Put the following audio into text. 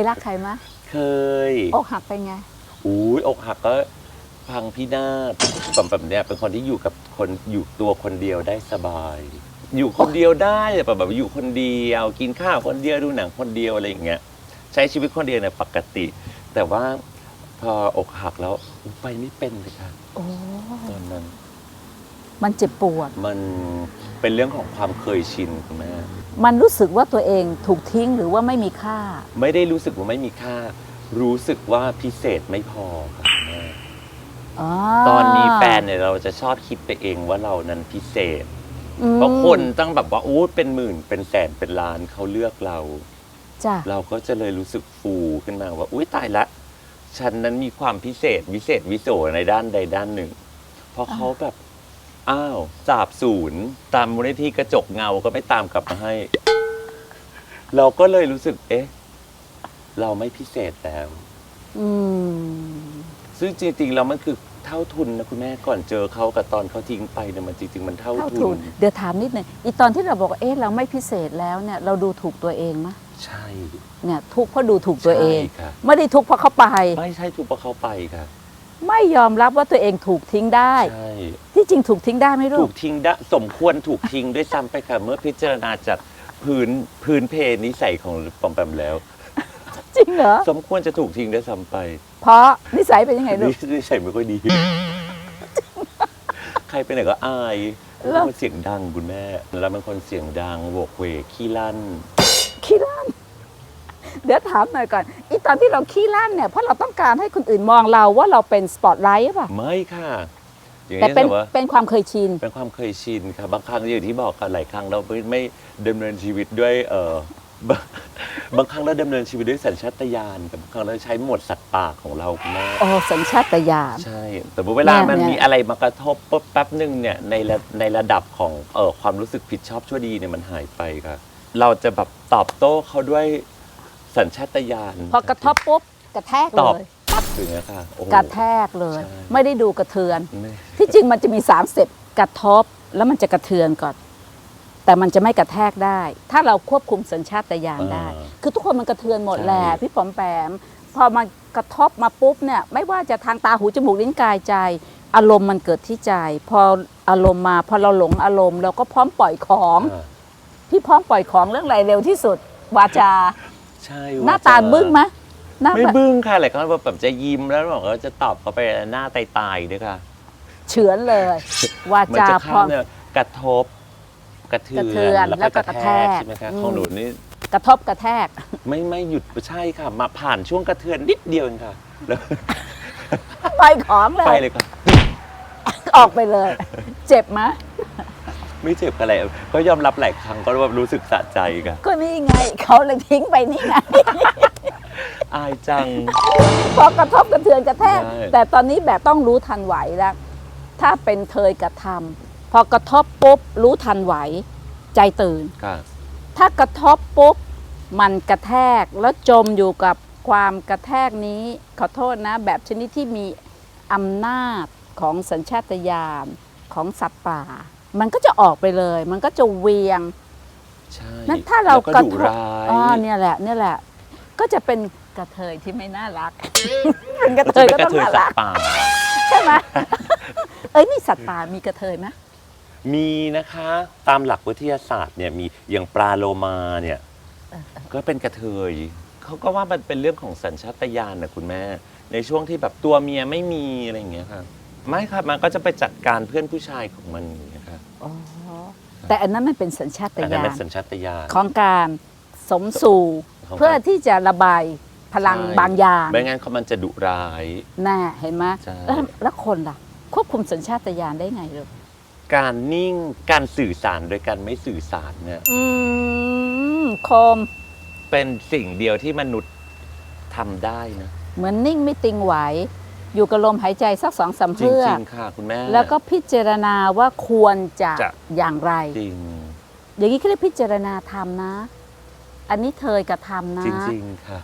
ยรักใครมะเคยอกหักเป็นไงอุ้ยอกหักก็พังพินาศแบบแบบเนี้ยเป็นคนที่อยู่กับคนอยู่ตัวคนเดียวได้สบาย อยู่คนเดียวได้แบบแบบอยู่คนเดียว กินข้าวคนเดียวดูหนังคนเดียวอะไรอย่างเงี้ยใช้ชีวิตคนเดียวเนี่ยปกติ แต่ว่าพออกหักแล้วไปไม่เป็นเลยค่ะโอ้ตอนนั้น มันเจ็บปวด มันเป็นเรื่องของความเคยชินคุณแม่มันรู้สึกว่าตัวเองถูกทิ้งหรือว่าไม่มีค่า ไม่ได้รู้สึกว่าไม่มีค่า รู้สึกว่าพิเศษไม่พอค่ะคุณแม่อ๋อตอนมีแฟนเนี่ยเราจะชอบคิดไปเองว่าเรานั้นพิเศษอืมเพราะคนตั้งแบบว่าอู้เป็นหมื่นเป็นแสนเป็นล้านเขาเลือกเราจ้ะเราก็จะเลยรู้สึกฟูขึ้นมาว่า อุ้ยตายละ ฉันนั้นมีความพิเศษวิเศษวิโสในด้านใดด้านหนึ่ง เพราะเขาแบบ อ้าวสาบศูนย์ตามมูลนิธิกระจกเงาก็ไม่ตามกลับมาให้ เราก็เลยรู้สึก เอ๊ะ เราไม่พิเศษแล้ว อืม ซึ่งจริงๆแล้วมันคือเท่าทุนนะคุณแม่ก่อนเจอเขากับตอนเขาทิ้งไปเนี่ยมันจริง ๆ มันเท่าเท่าทุทุน นเดี๋ยวถามนิดหนึ่งอีตอนที่เราบอกว่าเอ๊ะเราไม่พิเศษแล้วเนี่ยเราดูถูกตัวเองมะใช่เนี่ยทุกข์เพราะดูถูกตัวเอง ใช่ค่ะไม่ได้ทุกข์เพราะเขาไป ไม่ใช่ถูกเพราะเขาไปค่ะ ไม่ยอมรับว่าตัวเองถูกทิ้งได้ ใช่ ที่จริงถูกทิ้งได้ไหมลูถูก กทิ้งได้สมควรถูกทิ้งด้วยซ้ำไปค่ะ เมื่อพิจารณาจากพื้นพื้นเพนิสัยของปอมแปมแล้ว จริงเหรอ สมควรจะถูกทิ้งด้วยซ้ำไปเพราะนิสัยเป็นยังไงลูก นิสัยไม่ค่อยดี ใครไปไหนก็อายแล้วมันเสียงดังคุณแม่ แล้วเป็นคนเสียงดังโวกเวกขี้ลั่นขี้ลั่น เดี๋ยวถามหน่อยก่อนอีตอนที่เราขี้ลั่นเนี่ยเพราะเราต้องการให้คนอื่นมองเราว่าเราเป็นสปอตไลท์หรือเปล่ะไม่ค่ะอย่างแต่นี้เป็นแต่ว่าเป็นความเคยชิน เป็นความเคยชินค่ะบางครั้งอย่างที่บอกค่ะหลายครั้งเราไม่ไม่ดำเนินชีวิตด้วยเออบางบางครั้งเราดำเนินชีวิตด้วยสัญชาตญาณแต่บางครั้งเราใช้หมวดสัตว์ป่าของเราคุณแม่ โอ้สัญชาตญาณ ใช่ แต่เวลาเนี่ยมันเนี่ย มีอะไรมากระทบปุ๊บแป๊บหนึ่งเนี่ยในระในระดับของเออความรู้สึกผิดชอบชั่วดีเนี่ยมันหายไปค่ะ เราจะแบบตอบโต้เขาด้วย สัญชาตญาณพอกระทบปุ๊บกระแทกตเลอบย ปั๊บอย่างเงี้ยค่ะโอ้โห กระแทกเลย ใช่ ไม่ได้ดูกระเทือน ไม่ที่จริงมันจะมีสามสเต็ปกระทบแล้วมันจะกระเทือนก่อน แต่มันจะไม่กระแทกได้ ถ้าเราควบคุมสัญชาตญาณได้ คือทุกคนมันกระเทือนหมดแหละพี่ป๋อมแปม พอมันกระทบมาปุ๊บเนี่ย ไม่ว่าจะทางตาหูจมูกลิ้นกายใจ อารมณ์มันเกิดที่ใจ พออารมณ์มาพอเราหลงอารมณ์ เราก็พร้อมปล่อยของ อ่าพี่พร้อมปล่อยของเรื่องอะไรเร็วที่สุด วาจา ใช่หน้าว่จะตาบึ้งไหมหน้าไม่แบบบึ้งค่ะหลายครั้งแบบจะยิ้มแล้วบอกว่าจะตอบเขาไปหน้าตายตายๆด้วยค่ะ เฉือนเลย วามันจาจะพข้าร้อมมเนี่ยกระทบกระเทืกระเทือนแล้วก็กระแทกใช่ไหมคะอืม ของหนูนี่กระทบกระแทก ไม่ไม่หยุดใช่ค่ะ มาผ่านช่วงกระเทือนนิดเดียวเองค่ะแล้วปล่อยของเลไปย เลยค่ะ ออกไปเลย เจ็บไหม ไม่เจ็บอะไรก็ยอมรับหลายครั้งก็แบบรู้สึกสะใจค่ะก็นี่ไงเขาเลยทิ้งไปนี่ไงอายจังพอกระทบกระเทือนกระแทกใช่แต่ตอนนี้แบบต้องรู้ทันไหวแล้ว ถ้าเป็นเคยกระทำพอกระทบปุ๊บรู้ทันไหว ใจตื่นค่ะถ้ากระทบปุ๊บมันกระแทกแล้วจมอยู่กับความกระแทกนี้ขอโทษนะ แบบชนิดที่มีอำนาจของสัญชาตญาณของสัตว์ป่า มันก็จะออกไปเลย มันก็จะเวียงใช่นั้นถ้าเราแล้วกก็ระดุทบร้ายอ๋อเนี่ยแหละเนี่ยแหละ ก็จะเป็นกระเทยที่ไม่น่ารัก เป็นกระก็เทจะยเป็นก็กระต้องเทยน่าสัตรักว์ป่า ใช่ไหมเอ้ยนี่สัตว์ป่ามีกระเทยไหมมีนะคะตามหลักวิทยาศาสตร์เนี่ยมีอย่างปลาโลมาเนี่ยก็เป็นกระเทยเขาก็ว่ามันเป็นเรื่องของสัญชาตญาณนะคุณแม่ ในช่วงที่แบบตัวเมียไม่มีอะไรอย่างเงี้ยค่ะไม่ค่ะมันก็จะไปจัดการเพื่อนผู้ชายของมันอย่างเงี้ย ค่ะอ๋อแต่อันนั้นมันเป็นสัญชาตอันนั้นญาเป็นณสัญชาตญาณ ของการสมสู่ของการ เพื่อที่จะระบายพลังใช่บางอย่างไม่งั้นเขามันจะดุร้าย น่าเห็นไหมใช่ แล้วแล้วคนล่ะ ควบคุมสัญชาตญาณได้ไงลูกการนิ่งการสื่อสารโดยการไม่สื่อสารเนี่ยอืมโคมเป็นสิ่งเดียวที่มนุษย์ทำได้นะ เหมือนนิ่งไม่ติงไหว อยู่กับลมหายใจสักสองสามจเพื่อริงๆค่ะคุณแม่ แล้วก็พิจารณาว่าควรจะจะ อย่างไร จริงอย่างนี้เขาเรียกพิจารณาธรรมนะ อันนี้เธอกระทำนะ จริง ๆ ค่ะ